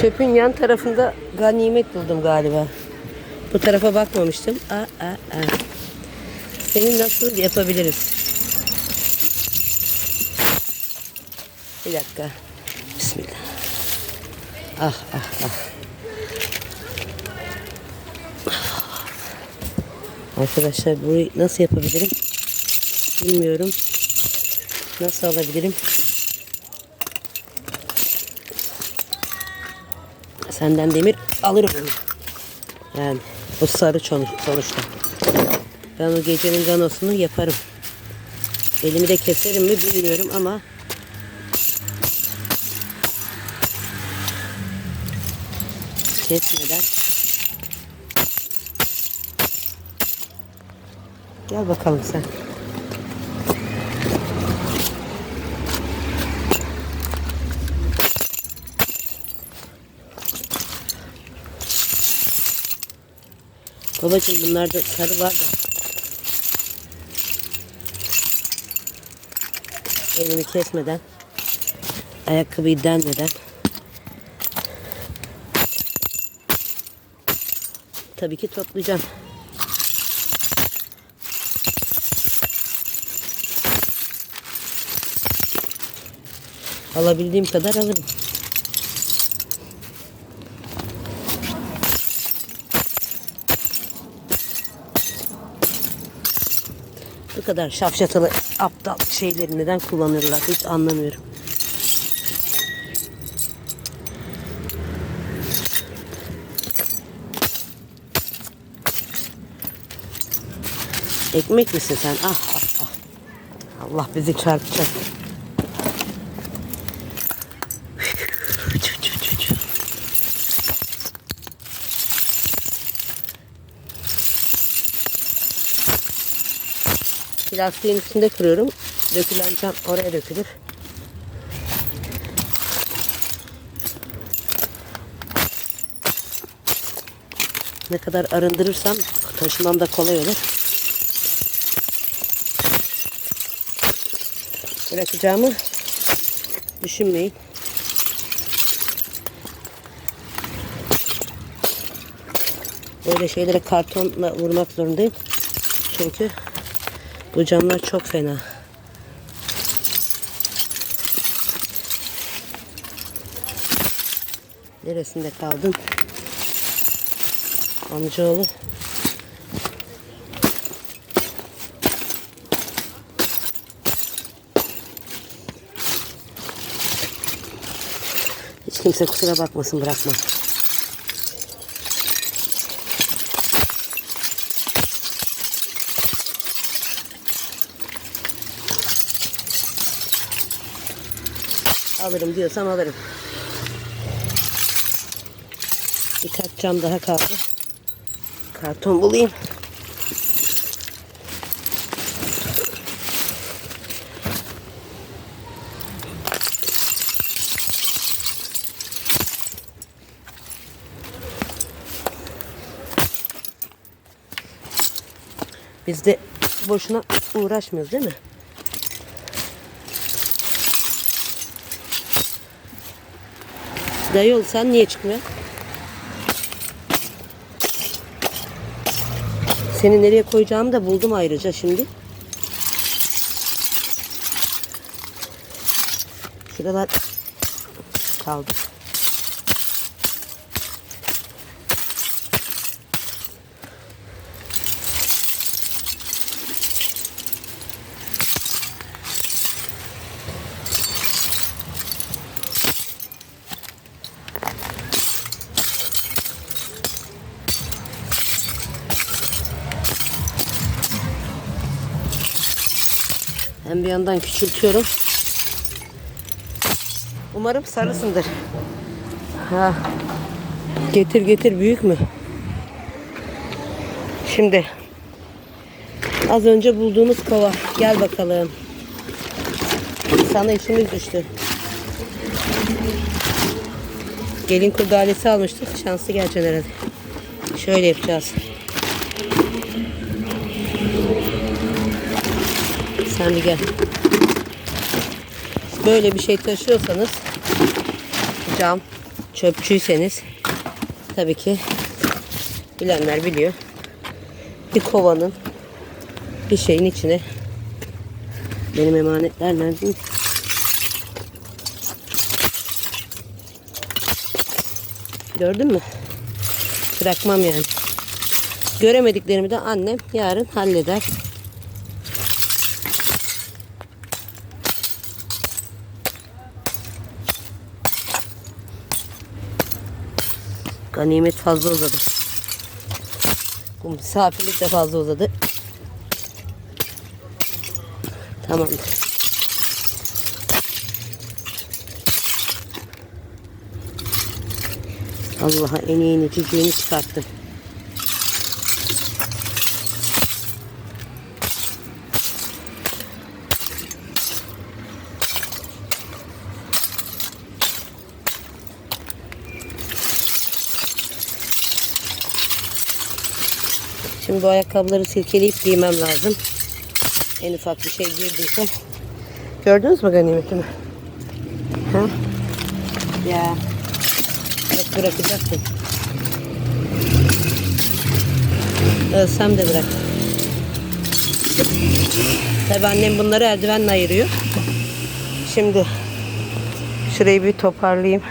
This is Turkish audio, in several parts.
Çöpün yan tarafında ganimet buldum galiba. Bu tarafa bakmamıştım. Aa, aa, aa. Seni nasıl yapabiliriz? Bir dakika. Bismillah. Ah ah ah. Arkadaşlar burayı nasıl yapabilirim? Bilmiyorum. Nasıl alabilirim? Senden demir alırım. Yani o sarı sonuç- sonuçta. Ben o gecenin ganosunu yaparım. Elimi de keserim mi bilmiyorum ama kesmeden Gel bakalım sen. Babacığım bunlarda sarı var da. Elimi kesmeden, ayakkabıyı denmeden. Tabii ki toplayacağım. Alabildiğim kadar alırım. Bu kadar şafşatalı aptal şeyleri neden kullanırlar hiç anlamıyorum. Ekmek misin sen? Ah ah ah. Allah bizi çarpacak. Plastiğin üstünde kırıyorum. Dökülen cam oraya dökülür. Ne kadar arındırırsam taşımam da kolay olur. Bırakacağımı düşünmeyin. Böyle şeylere kartonla vurmak zorundayım. Çünkü bu camlar çok fena. Neresinde kaldın? Amcaoğlu. Hiç kimse kusura bakmasın bırakma. Alırım diyorsam alırım. Birkaç cam daha kaldı. Karton bulayım. Biz de boşuna uğraşmıyoruz değil mi? Dayol sen niye çıkmıyorsun? Seni nereye koyacağımı da buldum ayrıca şimdi. Şuralar kaldı. Hem bir yandan küçültüyorum. Umarım sarısındır. Ha. Getir getir büyük mü? Şimdi az önce bulduğumuz kova. Gel bakalım. Sana işimiz düştü. Gelin kurdalesi almıştık. Şanslı geleceksin herhalde. Şöyle yapacağız. Sen bir gel. Böyle bir şey taşıyorsanız cam çöpçüyseniz tabii ki bilenler biliyor. Bir kovanın bir şeyin içine benim emanetler nerede? Gördün mü? Bırakmam yani. Göremediklerimi de annem yarın halleder. Ganimet fazla uzadı. Bu misafirlik de fazla uzadı. Tamamdır. Allah'a en iyini cücüğünü çıkarttım. Şimdi bu ayakkabıları silkeleyip giymem lazım. En ufak bir şey girdiyse. Gördünüz mü ganimetimi? Ha? Ya. Yok bırakacaktım. Ölsem de bırak. Tabi annem bunları eldivenle ayırıyor. Şimdi şurayı bir toparlayayım.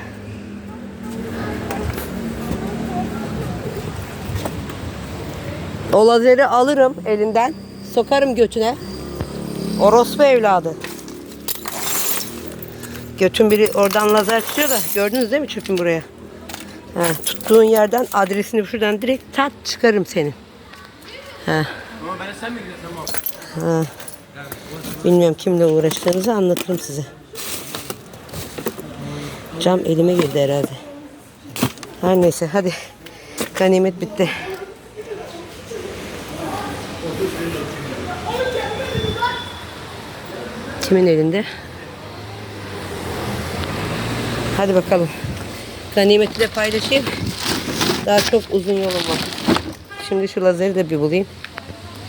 O lazeri alırım elinden. Sokarım götüne. Orospu evladı. Götün biri oradan lazer tutuyor da gördünüz değil mi çöpün buraya? Ha, tuttuğun yerden adresini şuradan direkt tat çıkarım senin. Ha. Ama ben sen mi gidiyorsun ama? Ha. Bilmiyorum kimle uğraştığınızı anlatırım size. Cam elime girdi herhalde. Her neyse hadi. Ganimet bitti. Kimin elinde? Hadi bakalım. Ganimeti paylaşayım. Daha çok uzun yolum var. Şimdi şu lazeri de bir bulayım.